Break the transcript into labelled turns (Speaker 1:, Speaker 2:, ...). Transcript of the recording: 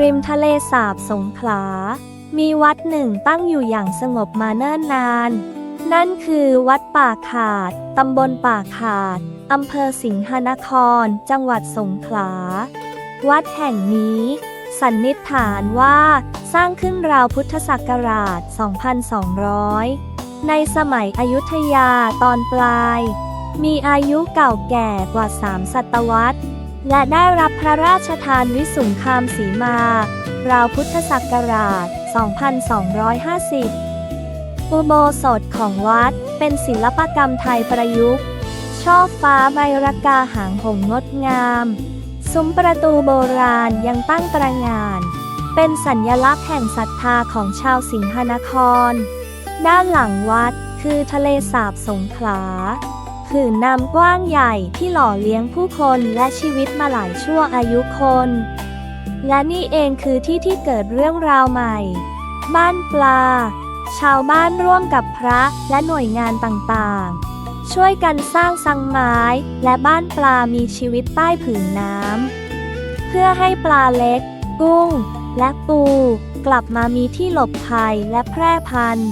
Speaker 1: ริมทะเลสาบสงขลา มีวัดหนึ่งตั้งอยู่อย่างสงบมาเนิ่นนาน นั่นคือวัดป่าขาด ตำบลป่าขาด อำเภอสิงหนคร จังหวัดสงขลา วัดแห่งนี้ สันนิษฐานว่าสร้างขึ้นราวพุทธศักราช 2,200 ในสมัยอยุธยาตอนปลาย มีอายุเก่าแก่กว่า 3 ศตวรรษ และได้รับพระราชทานวิสุงคามสีมา ราวพุทธศักราช 2250 อุโบสถของวัดเป็นศิลปกรรมไทยประยุกต์ ช่อฟ้าใบรากาหางหงงดงาม ซุ้มประตูโบราณยังตั้งตระงาน เป็นสัญญลักษณ์แห่งศรัทธาของชาวสิงหนคร ด้านหลังวัดคือทะเลสาบสงขลา ผืนน้ำกว้างใหญ่ที่หล่อเลี้ยงผู้คนและชีวิตมาหลายชั่วอายุคน และนี่เองคือที่ที่เกิดเรื่องราวใหม่ บ้านปลา ชาวบ้านร่วมกับพระและหน่วยงานต่างๆ ช่วยกันสร้างสังไม้ และบ้านปลามีชีวิตใต้ผืนน้ำเพื่อให้ปลาเล็ก กุ้ง และปู กลับมามีที่หลบภัยและแพร่พันธุ์